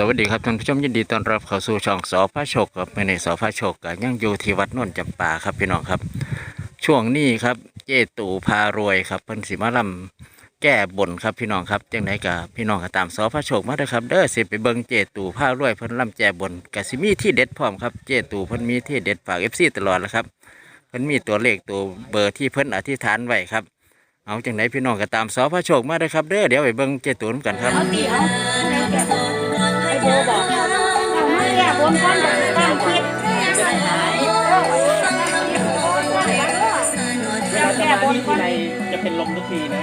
สวัสดีครับท่านผู้ชมยินดีต้อนรับเข้าสู่ช่องสอพระโชคครับในสอพระโชคก็ยังอยู่ที่วัดนนท์จำปาครับพี่น้องครับ ช่วงนี้ครับเจตู่พารวยครับเพิ่นสิมาลำแก้บนครับพี่น้องครับจังไดก็พี่น้องก็ตามสอพระโชคมาเด้อครับเด้อสิไปเบิ่งเจตู่พารวยเพิ่นลำแก้บนก็สิมีที่เด็ดพร้อมครับเจตู่เพิ่นมีที่เด็ดฝาก FC ตลอดแล้วครับเพิ่นมีตัวเลขตัวเบอร์ที่เพิ่นอธิษฐานไว้ครับเอาจังไดพี่น้องก็ตามสอพระโชคมาเด้อครับเด้อเดี๋ยวไปเบิ่งเจตู่นกันครับ ไอ้โบบอกเอาไม่แย่บนก้อนตามคิดเราแก้บนก้อนในจะเป็นลมทุกทีนะ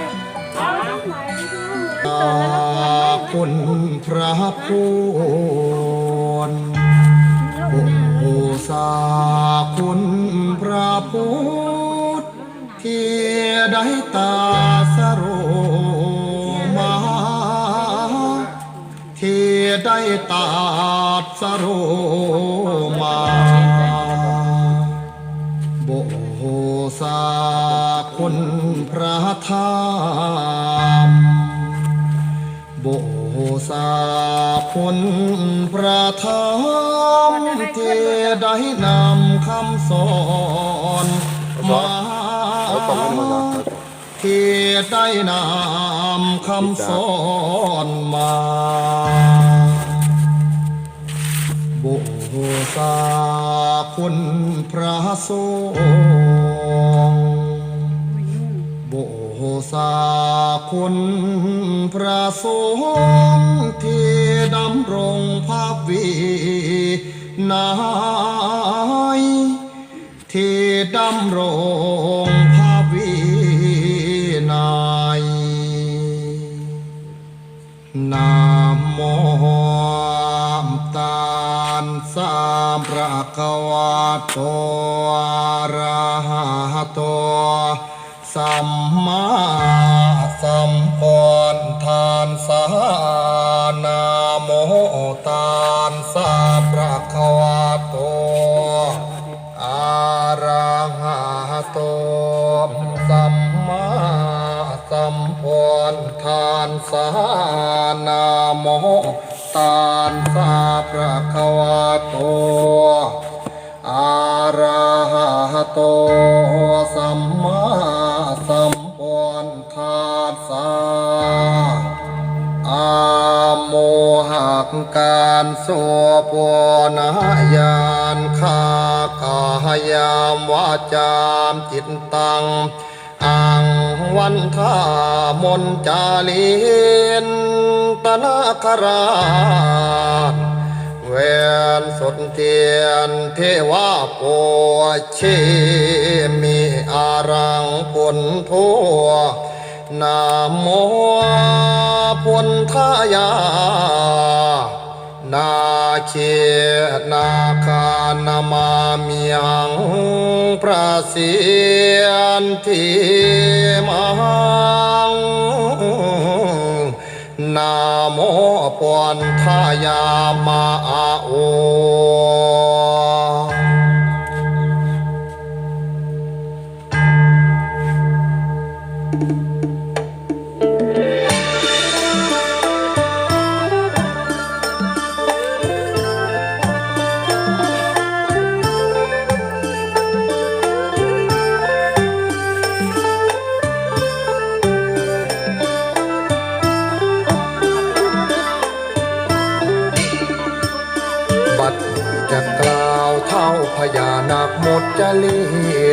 ครับคุณพระคุณโอ้สาคุณพระพุทธที่ได้ตา ได้ตาสโรมาโบสาคุณพระธรรมโบสาคุณพระธรรมที่ได้นำคำสอนมาที่ได้นำคำสอนมาโบสาคุณพระสงฆ์โบสาคุณพระสงฆ์ที่ดำรงภาพวีนายที่ดำรง พระกวาโตอะระหะโตสัมมาสัมพุทธานสานาโมตานสาพระควาโตอะระหะโตสัมมาสัมพุทธานสานาโม ตานสาพระควาโตอะระหะโตสัมมาสัมพุทธัสสะอะโมหักการโสปนายานขากายามวาจามจิตตังอังวันทามนจาลิน ตนาคราชเวนสนเทียนเทวาโปเชมีอารังผลทั่วนา โมพุนทายา นาเชนาคานามามียังพระเสียนทีมัง นาโมปวนทายามาอาโอ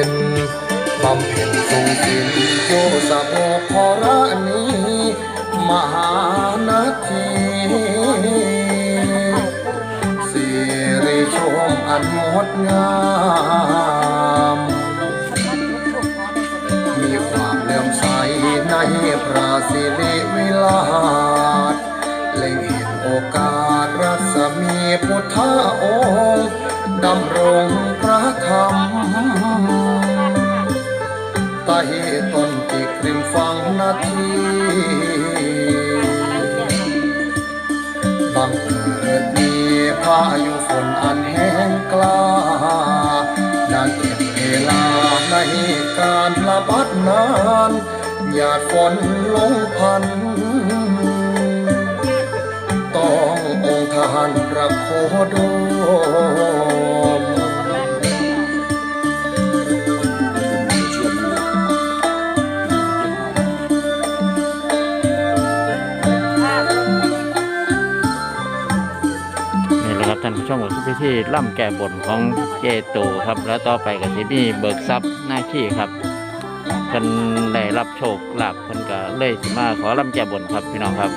นบำเพ็ญทรงสินโยสะโอพระนีมหานาทีสิริชมอันงดงามมีความเลื่อมใสในพระสิริวิลาศเล็งเห็นโอกาสรัศมีพุทธองค์ดำรงพระธรรม ต้ต้นจิกริมฟังนาทีบังเกิดมีพายุฝนอันแห้งกล้านานเก็บเวลาในการระบัดนานหยาดฝนลงพัน ต้ององค์ทหานประโคด ที่ล่ำแก่บนของเจตูครับ แล้วต่อไปก็จะมีเบิกทรัพย์หน้าขี้ครับเพิ่นได้รับโชคลาภเพิ่นก็เลยมาขอล่ำแก่บนครับพี่น้องครับ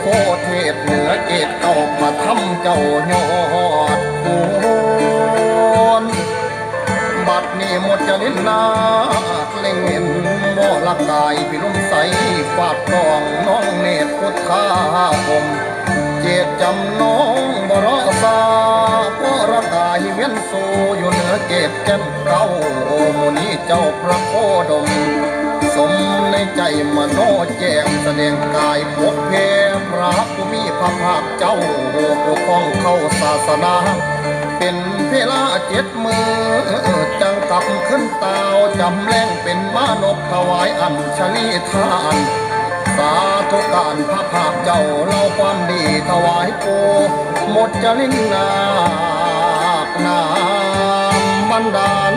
โธเทศเหนือเกตเก่ามาทำเจ้ายอดคุณบัดนี้หมดจะลินนาเล่งเห็นบ่ละกายพิรุมใสฝาดตองน้องเนตรพุทธาคมเจตจำน้องบรอสาพระกายเวียนโซอยู่เหนือเกตแก่นเก้าโอโมนี้เจ้าพระโคดม สมในใจมโนแจ่มแสดงกายพบเพพระผู้มีพระภาคเจ้าโอปกป้องเข้าศาสนา เป็นเวลาเจ็ดมือจังกลับขึ้นตาวจำแรงเป็นมานพถวายอัญชลีทานสาธุการพระภาคเจ้าเล่าความดีถวายปูหมดจรินนาคนามบันดาล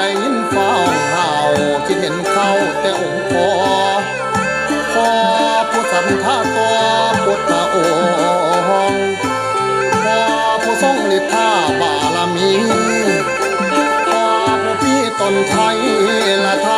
ได้ยินฟ้าห้องห่าคิดเห็นเขาแต่องค์พอพอผู้สันทาตัวพุทธองค์พอผู้ทรงฤทธาบารมีพอผู้พี่ตนไทยละทา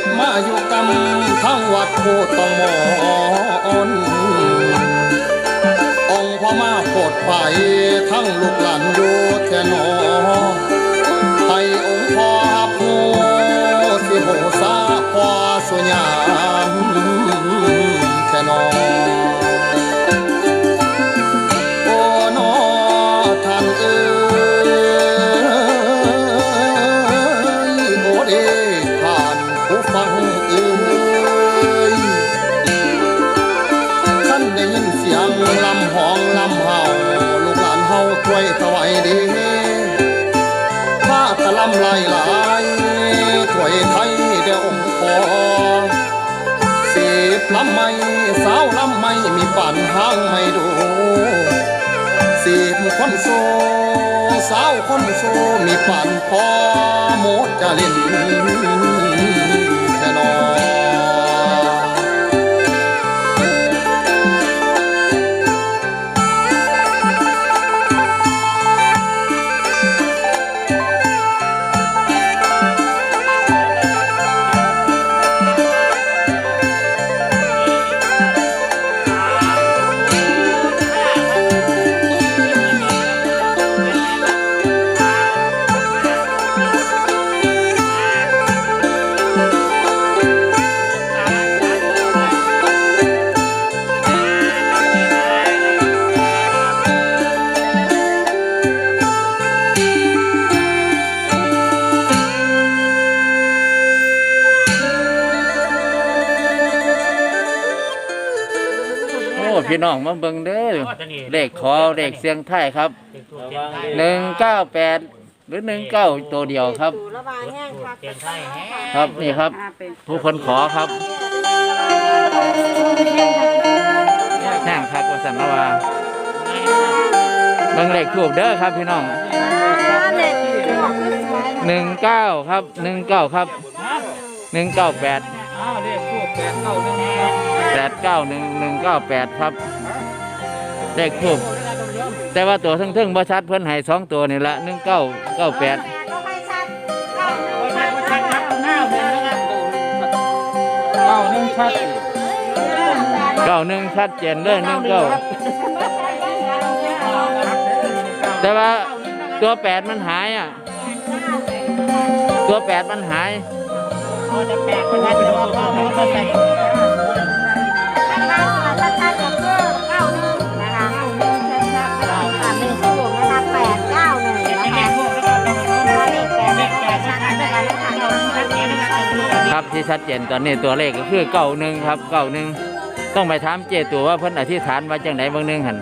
ดมาอยู่กำทั้งวัดโคตมอนองค์พ่อมาโปรดไปทั้งลูกหลานอยู่แทนอให้องค์พ่อผู้สิโหสาพ่อสุญญามแทนอ สาวลำไม่มีปั่นห้างไม่ดูสีบคนโซสาวคนโซมีปั่นพอหมดจะเล่นแค่นอน พี่น้องมาเบิ่งเด้อโอ้ตัวนี้เลขขอเลขเสียงไทายครับเลขทูบเทียนไทยหนึ่งเก้าแปดหรือหนึ่งเก้าตัวเดียวครับ ระบายแห้งค่ะเทียนไทยแฮะครับนี่ครับ ผู้คนขอครับแห้งคักว่าสันว่าเบิ่งเลขทูบเด้อครับพี่น้องเด็กออกขึ้นสวยหนึ่งเก้าครับหนึ่งเก้าครับหนึ่งเก้าแปดอ้าวเลขทูบแปดเก้าหนึ่ง แฮะแปดเก้าหนึ่งหนึ่งเก้าแปดครับเลขทูบแต่ว่าตัวทั้งๆบ่ชัดเพิ่นให้สองตัวนี่ละหนึ่งเก้าเก้าแปดก็ให้ชัดเก้าหนึ่งโอ้ยชัชัดดชัชัดดชัดหน้าเพิ่นนะครับเก้าหนึ่งชัดเก้าหนึ่งชัดเจนเลยหนึ่งเก้าแต่ว่าตัวแปดมันหายอะ ตัวแปดมันหายโอ้จะแปดคนนั้นจะว่าพ่ ครับครับที่ชัดเจนตอนนี้ตัวเลขก็คือเก้าหนึ่งครับเก้าหนึ่งต้องไปถามเจตัวว่าเพิ่นอธิษฐานว่าจังไหนบางหนึงหัน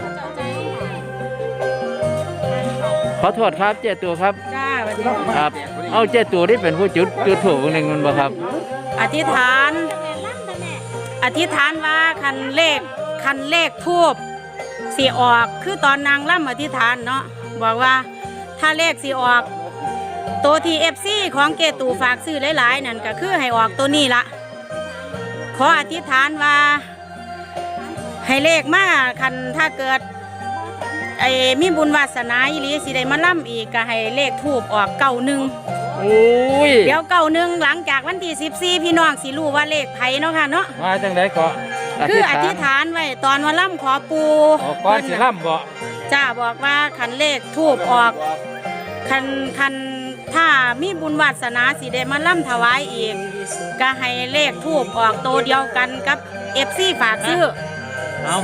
ขอโทษครับเจตัวครับจ้าวันนี้ครับ เอาเจตัวที่เป็นผู้จุดจุดถูกบางหนึงมันบ่ครับ อธิษฐาน อธิษฐานว่าคันเลขคันเลขทูบสีออกคือตอนนางล่ำอธิษฐานเนาะบอกว่าถ้าเลขสีออก ตัวทีเอฟซีของเกตูฝากซื้อหลายๆนั่นก็คือให้ออกตัวนี้ละขออธิษฐานว่า ให้เลขมาคันถ้าเกิดไอ้มีบุญวาสนาอีหลีสิได้มาล่ำอีกก็ให้เลขทูบออกเก่าหนึ่งโอ้ยเดี๋ยวเก่าหนึ่งหลังจากวันที่สิบสี่พี่น้องสิรู้ว่าเลขไผเนาะค่ะเนาะมาจังไดก็คืออธิษฐานไว้ตอนวันล่ำขอปูก้อนสิล่ำบ่จ้าบอกว่าคันเลขทูบออกคันคัน ถ้ามีบุญวาสนาสิได้มาล่ำถวายอีก ก็ให้เลขทูบออกโตวเดียวกันกับเอฟซีฝากซื้อ เอา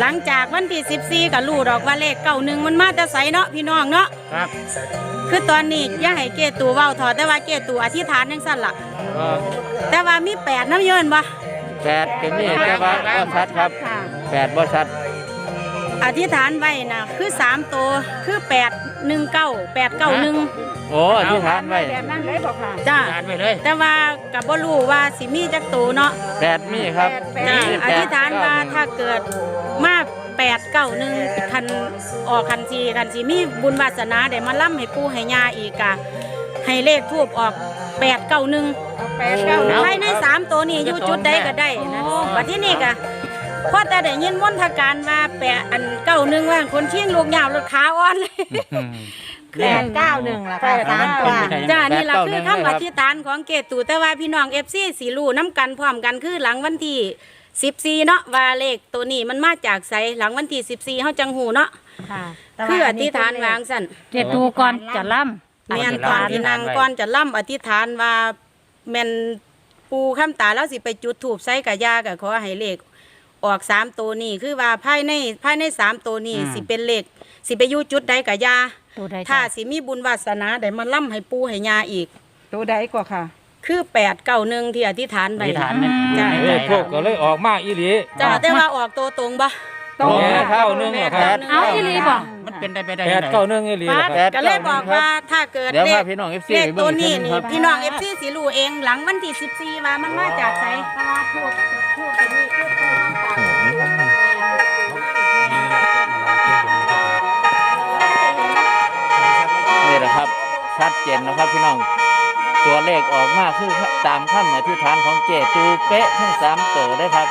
หลังจากวันที่สิบสี่ก็รู้ดอกว่าเลขเก่าหนึ่งมันมาแต่ใสเนาะพี่น้องเนาะ ครับคือตอนนี้อย่าให้เกตูเว้าถอดแต่ว่าเกตูอธิษฐานจังสั่นล่ะ ก็แต่ว่ามีแปดน้ำเยินบ่แปดก็มีแต่ว่าบ่ชัดครับค่ะ แปดบ่ชัดอธิษฐานไว้นะคือสามตัวคือแปด หนึ่งเก้าแปดเก้าหนึ่งโอ้อธิษฐานไว้จ้าอ่านไปเลย แต่ว่ากับบ่รู้ว่าสิมีจักตัวเนาะแปดมีครับจ้ามีอแปดธิษฐานว่าถ้าเกิดมาแปดเก้าหนึ่งคันออกคันสีคันสีมีบุญวาสนาได้มาล่ำให้ปู่ให้ย่าอีกกะให้เลขทูบออกแปดเก้าหนึ่งภายในสามตัวนี้อยู่จุดใดก็ได้นะบัดที่นี่กะ พอแต่ได้ยินมนทการว่าแปดอันเก้าหนึ่งว่าคนเชียงลูกยาวรถขาอ่อนเลยแปดเก้าหนึ่งล่ะค่ะสามตัวจ้านี่แหละแปดเก้าคือหนึ่งคำเลยครัอบธิษฐานของเกตูแต่ว่าพี่น้องเอฟซีสีรู้น้ำกันพร้อมกันคือหลังวันที่สิบสี่เนาะว่าเลขตัวนี้มันมาจากไสหลังวันที่สิบสี่เขาจังหูเนาะค่ะคืออธิษฐานวางสั่นเจ็ดตูก่อนจะล่ำแม่นตอนที่นางก่อนจะล่ำอธิษฐานว่าแม่นปูข้ามตาแล้วสิไปจุดถูบใส่กับยากับขอให้เลข ออกสามตัวนี้คือว่าภายในภายในสามตัวนี้สิเป็นเลขสิไปอยู่จุดใดกับยาตัวใดถ้าสิมีบุญวาสนาได้มาล่ำให้ปูให้ยาอีก ตัวใดกว่าค่ะ คือแปดเก้าหนึ่งที่อธิษฐานอไปธิษฐานเนี่ยจ้ะเออพวกก็เลยออกมาอีหลี จ้าแต่ว่าออกตัวตรงปะตรงแปดเก้าหนึ่งเหรอครับ เอาอีหลีบ่ มันเป็นได้ไปได้แปดเก้าหนึ่งอีหลีเหรอครับแปดก็เลยบอกว่าถ้าเกิดเดี๋ยวเลพาขพี่น้อง FC เลขไปเบิ่งตัวนี้อีกนี่ครับพี่น้องเอฟซีสิรู้เองหลังวันที่สิบสี่ว่ามันมาจากไสเพราะว่าทูบทูบตัวนี้คือ เลขออกมาคือตามคำอธิษฐานของเจตูเป๊ะทั้งสามตัวได้ครับ